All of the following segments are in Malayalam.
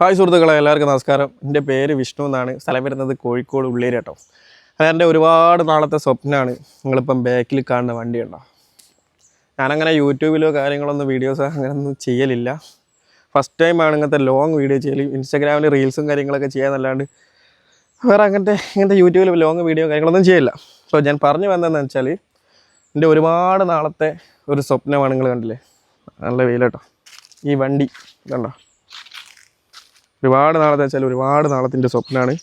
ഹായ് സുഹൃത്തുക്കളെ എല്ലാവർക്കും നമസ്കാരം. എന്റെ പേര് വിഷ്ണു എന്നാണ്. സ്ഥലം വരുന്നത് കോഴിക്കോട് ഉള്ളേരി കേട്ടോ. എന്റെ ഒരുപാട് നാളത്തെ സ്വപ്നമാണ് നിങ്ങളിപ്പം ബാക്കിൽ കാണുന്ന വണ്ടി ഉണ്ടോ ഞാനങ്ങനെ യൂട്യൂബിലോ കാര്യങ്ങളൊന്നും വീഡിയോസോ അങ്ങനെയൊന്നും ചെയ്യലില്ല. ഫസ്റ്റ് ടൈമാണ് ഇങ്ങനത്തെ ലോങ് വീഡിയോ ചെയ്യൽ ഇൻസ്റ്റാഗ്രാമിൽ റീൽസും കാര്യങ്ങളൊക്കെ ചെയ്യാന്നല്ലാണ്ട് വേറെ അങ്ങനത്തെ ഇങ്ങനത്തെ യൂട്യൂബിൽ ലോങ് വീഡിയോ കാര്യങ്ങളൊന്നും ചെയ്യില്ല സോ ഞാൻ പറഞ്ഞു വന്നതെന്ന് വെച്ചാൽ എന്റെ ഒരുപാട് നാളത്തെ ഒരു സ്വപ്നമാണ് നിങ്ങൾ കണ്ടില്ലേ? നല്ല വെയിലേട്ടോ ഈ വണ്ടി കണ്ടോ? ഒരുപാട് നാളത്തെ വെച്ചാൽ ഒരുപാട് നാളത്തിന്റെ സ്വപ്നമാണ്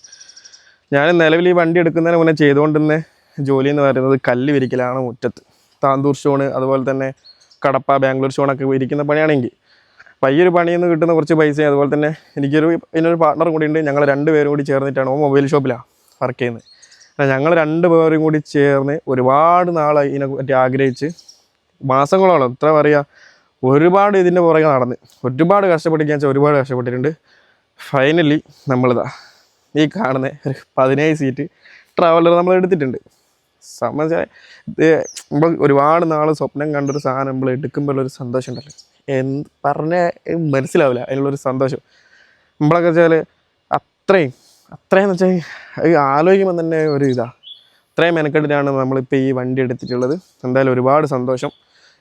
ഞാൻ നിലവിൽ ഈ വണ്ടി എടുക്കുന്നതിന് മുന്നേ ചെയ്തുകൊണ്ടിരുന്ന ജോലി എന്ന് പറയുന്നത് കല്ല് വിരിക്കലാണ് മുറ്റത്ത്. താന്തൂർ ഷോണ് അതുപോലെ തന്നെ കടപ്പ ബാംഗ്ലൂർ ഷോണൊക്കെ വിരിക്കുന്ന പണിയാണെങ്കിൽ അപ്പോൾ പണിയിൽ നിന്ന് കിട്ടുന്ന കുറച്ച് പൈസ അതുപോലെ തന്നെ എനിക്കൊരു ഇതിനൊരു പാർട്ണർ കൂടി ഉണ്ട്. ഞങ്ങൾ രണ്ട് പേരും കൂടി ചേർന്നിട്ടാണ് ഓ മൊബൈൽ ഷോപ്പിലാണ് വർക്ക് ചെയ്യുന്നത് ഞങ്ങൾ രണ്ട് പേരും കൂടി ചേർന്ന് ഒരുപാട് നാളായി ഇതിനെ പറ്റി ആഗ്രഹിച്ച്. മാസങ്ങളോളം എത്ര പറയുക ഒരുപാട് ഇതിന്റെ പുറകെ നടന്ന്. ഒരുപാട് കഷ്ടപ്പെട്ടിരിക്കുക വെച്ചാൽ ഒരുപാട് കഷ്ടപ്പെട്ടിട്ടുണ്ട്. ഫൈനലി നമ്മളിതാ ഈ കാണുന്ന ഒരു പതിനേഴ് സീറ്റ് ട്രാവലർ നമ്മൾ എടുത്തിട്ടുണ്ട്. ഇത് നമ്മൾ ഒരുപാട് നാൾ സ്വപ്നം കണ്ടൊരു സാധനം നമ്മൾ എടുക്കുമ്പോഴുള്ളൊരു സന്തോഷം ഉണ്ടല്ലോ. എന്ത് പറഞ്ഞാൽ മനസ്സിലാവില്ല അതിനുള്ളൊരു സന്തോഷം. നമ്മളൊക്കെ വെച്ചാൽ അത്രയും അത്രയും വെച്ചാൽ അത് ആലോചിക്കുമ്പോൾ തന്നെ ഒരു ഇതാ. അത്രയും മെനക്കെട്ടിട്ടാണ് നമ്മളിപ്പോൾ ഈ വണ്ടി എടുത്തിട്ടുള്ളത്. എന്തായാലും ഒരുപാട് സന്തോഷം.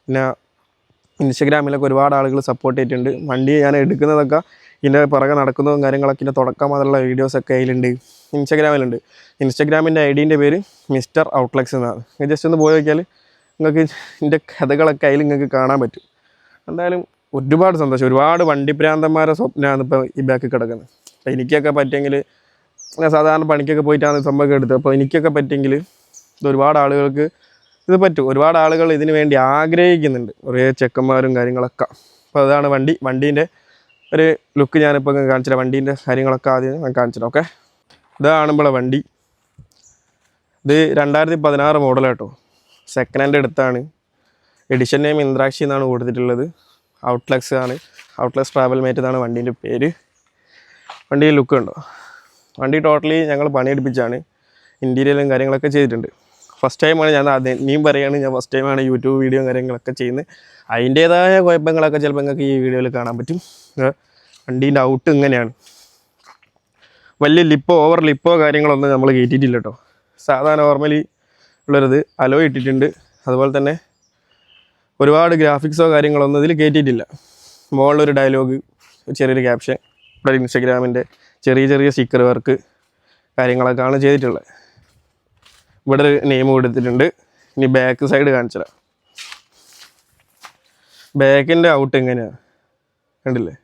പിന്നെ ഇൻസ്റ്റഗ്രാമിലൊക്കെ ഒരുപാട് ആളുകൾ സപ്പോർട്ട് ചെയ്തിട്ടുണ്ട്. വണ്ടി ഞാൻ എടുക്കുന്നതൊക്കെ ഇതിന്റെ പുറകെ നടക്കുന്നതും കാര്യങ്ങളൊക്കെ ഇതിന്റെ തുടക്കം മുതലുള്ള വീഡിയോസൊക്കെ അതിലുണ്ട് ഇൻസ്റ്റഗ്രാമിലുണ്ട്. ഇൻസ്റ്റഗ്രാമിന്റെ ഐ ഡീന്റെ പേര് മിസ്റ്റർ ഔട്ട്ലെക്സ് എന്നാണ്. ജസ്റ്റ് ഒന്ന് പോയി നോക്കിയാൽ നിങ്ങൾക്ക് ഇതിന്റെ കഥകളൊക്കെ അതിൽ നിങ്ങൾക്ക് കാണാൻ പറ്റും. എന്തായാലും ഒരുപാട് സന്തോഷം. ഒരുപാട് വണ്ടിപ്രാന്തന്മാരെ സ്വപ്നമാണ് ഇപ്പോൾ ഈ ബാക്കിൽ കിടക്കുന്നത്. അപ്പോൾ എനിക്കൊക്കെ പറ്റിയെങ്കിൽ ഞാൻ സാധാരണ പണിക്കൊക്കെ പോയിട്ടാണ് സംഭവം എടുത്തത്. അപ്പോൾ എനിക്കൊക്കെ പറ്റിയെങ്കിൽ ഇത് ഒരുപാട് ആളുകൾക്ക് ഇത് പറ്റും. ഒരുപാട് ആളുകൾ ഇതിനു വേണ്ടി ആഗ്രഹിക്കുന്നുണ്ട്. കുറേ ചെക്കന്മാരും കാര്യങ്ങളൊക്കെ. അപ്പോൾ അതാണ് വണ്ടി. വണ്ടീന്റെ ഒരു ലുക്ക് ഞാനിപ്പോൾ കാണിച്ചില്ല വണ്ടീന്റെ കാര്യങ്ങളൊക്കെ ആദ്യം ഞാൻ കാണിച്ചില്ല ഓക്കെ? ഇതാണ് നമ്മളെ വണ്ടി. ഇത് രണ്ടായിരത്തി പതിനാറ് മോഡൽ കേട്ടോ സെക്കൻഡ് ഹാൻഡ് എടുത്താണ്. എഡിഷൻ നെയിം ഇന്ദ്രാക്ഷി എന്നാണ് കൊടുത്തിട്ടുള്ളത്. ഔട്ട്ലക്സ് ആണ്. ഔട്ട്ലക്സ് ട്രാവൽ മേറ്റ് എന്നാണ് വണ്ടീന്റെ പേര്. വണ്ടിയിൽ ലുക്ക് ഉണ്ടോ? വണ്ടി ടോട്ടലി ഞങ്ങൾ പണിയെടുപ്പിച്ചാണ്. ഇന്റീരിയലും കാര്യങ്ങളൊക്കെ ചെയ്തിട്ടുണ്ട്. ഫസ്റ്റ് ടൈമാണ് ഞാൻ ആദ്യം ഇനിയും പറയുകയാണ് ഞാൻ ഫസ്റ്റ് ടൈമാണ് യൂട്യൂബ് വീഡിയോ കാര്യങ്ങളൊക്കെ ചെയ്യുന്നത്. അതിന്റേതായ കുഴപ്പങ്ങളൊക്കെ ചിലപ്പോൾ നിങ്ങൾക്ക് ഈ വീഡിയോയിൽ കാണാൻ പറ്റും. വണ്ടീന്റെ ഔട്ട് ഇങ്ങനെയാണ്. വലിയ ലിപ്പോ ഓവർ ലിപ്പോ കാര്യങ്ങളൊന്നും നമ്മൾ കയറ്റിയിട്ടില്ല കേട്ടോ സാധാരണ നോർമലി ഉള്ളൊരിത് അലോ ഇട്ടിട്ടുണ്ട്. അതുപോലെ തന്നെ ഒരുപാട് ഗ്രാഫിക്സോ കാര്യങ്ങളൊന്നും ഇതിൽ കയറ്റിയിട്ടില്ല മുകളിലൊരു ഡയലോഗ് ചെറിയൊരു ക്യാപ്ഷൻ ഇവിടെ ഇൻസ്റ്റഗ്രാമിന്റെ ചെറിയ ചെറിയ സ്റ്റിക്കർ വർക്ക് കാര്യങ്ങളൊക്കെയാണ് ചെയ്തിട്ടുള്ളത്. ഇവിടെ ഒരു നെയിം കൊടുത്തിട്ടുണ്ട്. ഇനി ബാക്ക് സൈഡ് കാണിച്ചുതരാം. ബാക്കിന്റെ ഔട്ട് എങ്ങനെയാണ് കണ്ടില്ലേ?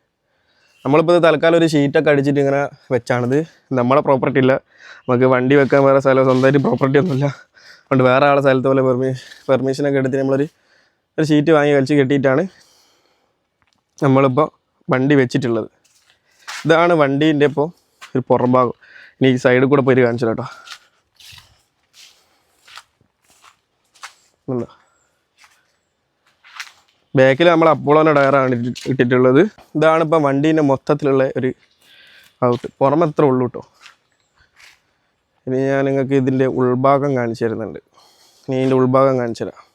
നമ്മളിപ്പോൾ തൽക്കാലം ഒരു ഷീറ്റൊക്കെ അടിച്ചിട്ട് ഇങ്ങനെ വെച്ചാണിത്. നമ്മളെ പ്രോപ്പർട്ടി ഇല്ല. നമുക്ക് വണ്ടി വെക്കാൻ വേറെ സ്ഥലം സ്വന്തമായിട്ട് പ്രോപ്പർട്ടി ഒന്നുമില്ല. അതുകൊണ്ട് വേറെ ആളെ സ്ഥലത്ത് പോലെ പെർമി പെർമിഷനൊക്കെ എടുത്ത് നമ്മളൊരു ഒരു ഷീറ്റ് വാങ്ങി വലിച്ച് കെട്ടിയിട്ടാണ് നമ്മളിപ്പോൾ വണ്ടി വെച്ചിട്ടുള്ളത്. ഇതാണ് വണ്ടീന്റെ ഇപ്പോൾ ഒരു പുറംഭാഗം ഇനി സൈഡിൽ കൂടെ പോയി കാണിച്ചു കേട്ടോ ഉണ്ടോ? ബാക്കിൽ നമ്മൾ അപ്പോളോന്റെ ടയറാണ് ഇട്ടി- ഇട്ടിട്ടുള്ളത്. ഇതാണ് ഇപ്പം വണ്ടീന്റെ മൊത്തത്തിലുള്ള ഒരു ഔട്ട്. പുറമെ എത്ര ഉള്ളൂ കേട്ടോ ഇനി ഞാൻ നിങ്ങൾക്ക് ഇതിന്റെ ഉൾഭാഗം കാണിച്ചു തരുന്നുണ്ട്. ഇനി ഇതിന്റെ ഉൾഭാഗം കാണിച്ചു തരാം.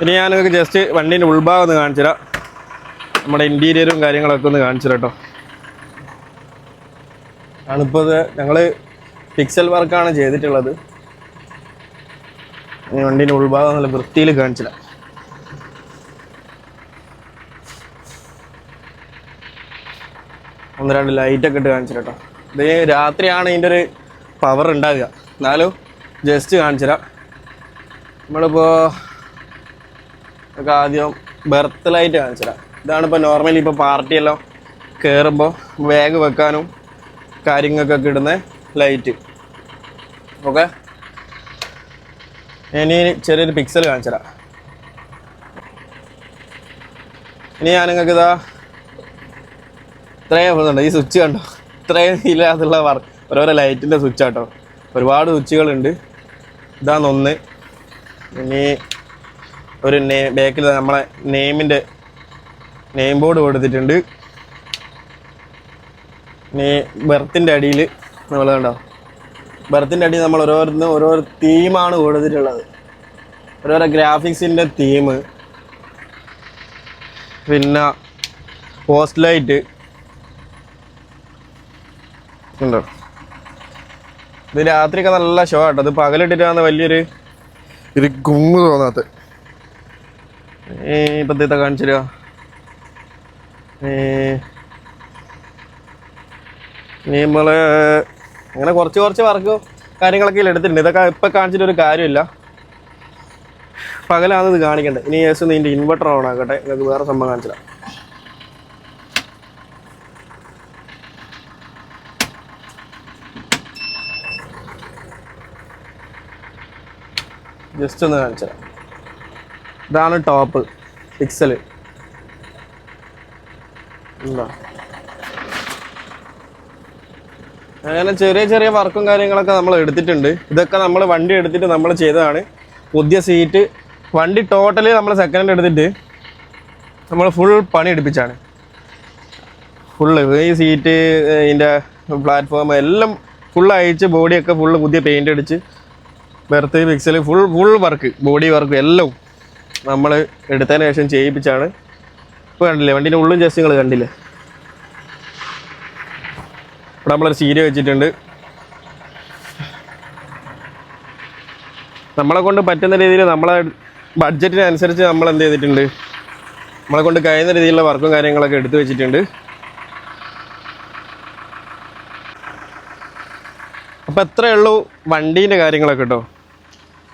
ഇനി ഞാൻ നിങ്ങൾക്ക് ജസ്റ്റ് വണ്ടീന്റെ ഉൾഭാഗം ഒന്ന് കാണിച്ചു തരാം. നമ്മുടെ ഇന്റീരിയറും കാര്യങ്ങളൊക്കെ ഒന്ന് കാണിച്ചു തരാം കേട്ടോ ആണിപ്പോൾ ഞങ്ങൾ പിക്സൽ വർക്കാണ് ചെയ്തിട്ടുള്ളത്. വണ്ടീന്റെ ഉൾഭാഗം നല്ല വൃത്തിയിൽ കാണിച്ചില്ല. ഒന്ന് രണ്ട് ലൈറ്റൊക്കെ ഇട്ട് കാണിച്ചില്ല ഇത് രാത്രിയാണ് ഇതിന്റെ ഒരു പവർ ഉണ്ടാവുക. എന്നാലും ജസ്റ്റ് കാണിച്ചുതരാം നമ്മളിപ്പോൾ നമുക്ക് ആദ്യം ബെർത്ത് ലൈറ്റ് കാണിച്ചുതരാം ഇതാണ് ഇപ്പോൾ നോർമലി ഇപ്പോൾ പാർട്ടിയെല്ലാം കയറുമ്പോൾ വേഗം വെക്കാനും കാര്യങ്ങൾക്കൊക്കെ ഇടുന്ന ലൈറ്റ് ഓക്കെ ഇനി ചെറിയൊരു പിക്സൽ കാണിച്ചുതരാം. ഇനി ഞാൻ നിങ്ങൾക്ക് ഇതാ ഇത്രയും പോകുന്നുണ്ട് ഈ സ്വിച്ച് കണ്ടോ? ഇത്രയും ഇല്ലാതുള്ള വർക്ക് ഓരോരോ ലൈറ്റിന്റെ സ്വിച്ച് ആട്ടോ. ഒരുപാട് സ്വിച്ചുകളുണ്ട് ഇതാണ് ഒന്ന്. ഇനി ഒരു നെയ് ബാക്കിൽ നമ്മളെ നെയിമിന്റെ നെയിം ബോർഡ് കൊടുത്തിട്ടുണ്ട്. ഇനി ബെർത്തിന്റെ അടിയിൽ നമ്മൾ കണ്ടോ? ബെർത്തിന്റെ അടി നമ്മൾ ഓരോരുത്തരും ഓരോ തീമാണ് കൊടുത്തിട്ടുള്ളത്. ഓരോരോ ഗ്രാഫിക്സിന്റെ തീം പിന്നെ പോസ്റ്റ് ലൈറ്റ് ഉണ്ടോ? ഇത് രാത്രിയൊക്കെ നല്ല ഷോ ആട്ടോ. ഇത് പകലിട്ടിട്ടാണ് വലിയൊരു ഒരു കുങ്ങ് തോന്നാത്ത. ഇപ്പം തീത്ത കാണിച്ചു തരുക ഇനി നമ്മൾ അങ്ങനെ കുറച്ച് കുറച്ച് വർക്ക് കാര്യങ്ങളൊക്കെ എടുത്തിട്ടുണ്ട്. ഇതൊക്കെ ഇപ്പം കാണിച്ചിട്ട് ഒരു കാര്യമില്ല. പകലാണ് ഇത് കാണിക്കേണ്ടത് ഇനി ഏസ് നിന്റെ ഇൻവെർട്ടർ ഓൺ ആക്കട്ടെ. നിങ്ങൾക്ക് വേറെ സംഭവം കാണിച്ചില്ല ജസ്റ്റ് ഒന്ന് കാണിച്ചത് ഇതാണ് ടോപ്പ് പിക്സൽ എന്താ അങ്ങനെ ചെറിയ ചെറിയ വർക്കും കാര്യങ്ങളൊക്കെ നമ്മൾ എടുത്തിട്ടുണ്ട്. ഇതൊക്കെ നമ്മൾ വണ്ടി എടുത്തിട്ട് നമ്മൾ ചെയ്തതാണ്. പുതിയ സീറ്റ് വണ്ടി ടോട്ടലി നമ്മൾ സെക്കൻഡ് ഹാൻഡ് എടുത്തിട്ട് നമ്മൾ ഫുൾ പണി എടുപ്പിച്ചാണ്. ഫുള്ള് ഈ സീറ്റ് ഇതിന്റെ പ്ലാറ്റ്ഫോം എല്ലാം ഫുൾ അയച്ച് ബോഡിയൊക്കെ ഫുള്ള് പുതിയ പെയിന്റ് അടിച്ച് berth pixel full full work body work എല്ലാം നമ്മൾ എടുത്തതിന് ശേഷം ചെയ്യിപ്പിച്ചാണ്. ഇപ്പോൾ കണ്ടില്ലേ വണ്ടീന്റെ ഉള്ളും ജസ്റ്റ് നിങ്ങൾ കണ്ടില്ലേ? ഇവിടെ നമ്മളൊരു സീരിയ വെച്ചിട്ടുണ്ട്. നമ്മളെ കൊണ്ട് പറ്റുന്ന രീതിയിൽ നമ്മളെ ബഡ്ജറ്റിനനുസരിച്ച് നമ്മൾ എന്ത് ചെയ്തിട്ടുണ്ട്? നമ്മളെ കൊണ്ട് കഴിയുന്ന രീതിയിലുള്ള വർക്കും കാര്യങ്ങളൊക്കെ എടുത്തു വെച്ചിട്ടുണ്ട്. അപ്പോൾ എത്രയേ ഉള്ളൂ വണ്ടീന്റെ കാര്യങ്ങളൊക്കെ കേട്ടോ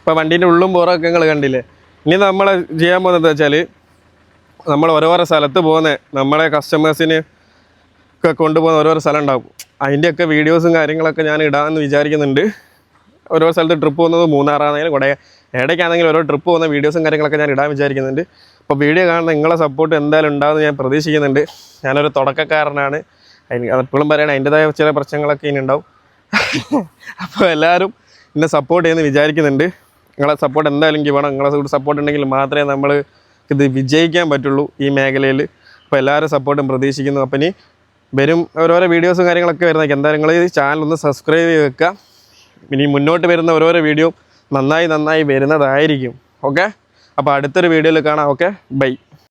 ഇപ്പോൾ വണ്ടീന്റെ ഉള്ളും പുറമൊക്കെ നിങ്ങൾ കണ്ടില്ലേ? ഇനി നമ്മൾ ചെയ്യാൻ പോകുന്നത് വെച്ചാൽ നമ്മൾ ഓരോരോ സ്ഥലത്ത് പോകുന്നത് നമ്മളെ കസ്റ്റമേഴ്സിന് ഒക്കെ കൊണ്ടുപോകുന്ന ഓരോരോ സ്ഥലം ഉണ്ടാവും അതിന്റെയൊക്കെ വീഡിയോസും കാര്യങ്ങളൊക്കെ ഞാൻ ഇടാമെന്ന് വിചാരിക്കുന്നുണ്ട്. ഓരോ സ്ഥലത്ത് ട്രിപ്പ് പോകുന്നത് മൂന്നാറാണെങ്കിലും കൂടെ ഇടയ്ക്കാണെങ്കിലും ഓരോ ട്രിപ്പ് പോകുന്ന വീഡിയോസും കാര്യങ്ങളൊക്കെ ഞാൻ ഇടാൻ വിചാരിക്കുന്നുണ്ട്. അപ്പോൾ വീഡിയോ കാണുന്ന നിങ്ങളെ സപ്പോർട്ട് എന്തായാലും ഉണ്ടാകുമെന്ന് ഞാൻ പ്രതീക്ഷിക്കുന്നുണ്ട്. ഞാനൊരു തുടക്കക്കാരനാണ്. അതിന് എപ്പോഴും പറയണേ അതിന്റെതായ ചില പ്രശ്നങ്ങളൊക്കെ ഇനി ഉണ്ടാവും. അപ്പോൾ എല്ലാവരും എന്നെ സപ്പോർട്ട് ചെയ്യുമെന്ന് വിചാരിക്കുന്നുണ്ട്. നിങ്ങളെ സപ്പോർട്ട് എന്തായാലും എനിക്ക് വേണം. നിങ്ങളെ സപ്പോർട്ട് ഉണ്ടെങ്കിൽ മാത്രമേ നമ്മൾ ഇത് വിജയിക്കാൻ പറ്റുള്ളൂ ഈ മേഖലയിൽ അപ്പോൾ എല്ലാവരും സപ്പോർട്ടും പ്രതീക്ഷിക്കുന്നു. അപ്പം ഇനി വരും ഓരോരോ വീഡിയോസും കാര്യങ്ങളൊക്കെ വരുന്നതൊക്കെ എന്തായാലും നിങ്ങൾ ഈ ചാനൽ ഒന്ന് സബ്സ്ക്രൈബ് ചെയ്ത് വെക്കുക. ഇനി മുന്നോട്ട് വരുന്ന ഓരോരോ വീഡിയോ നന്നായി നന്നായി വരുന്നതായിരിക്കും. ഓക്കെ അപ്പോൾ അടുത്തൊരു വീഡിയോയിൽ കാണാം. Okay bye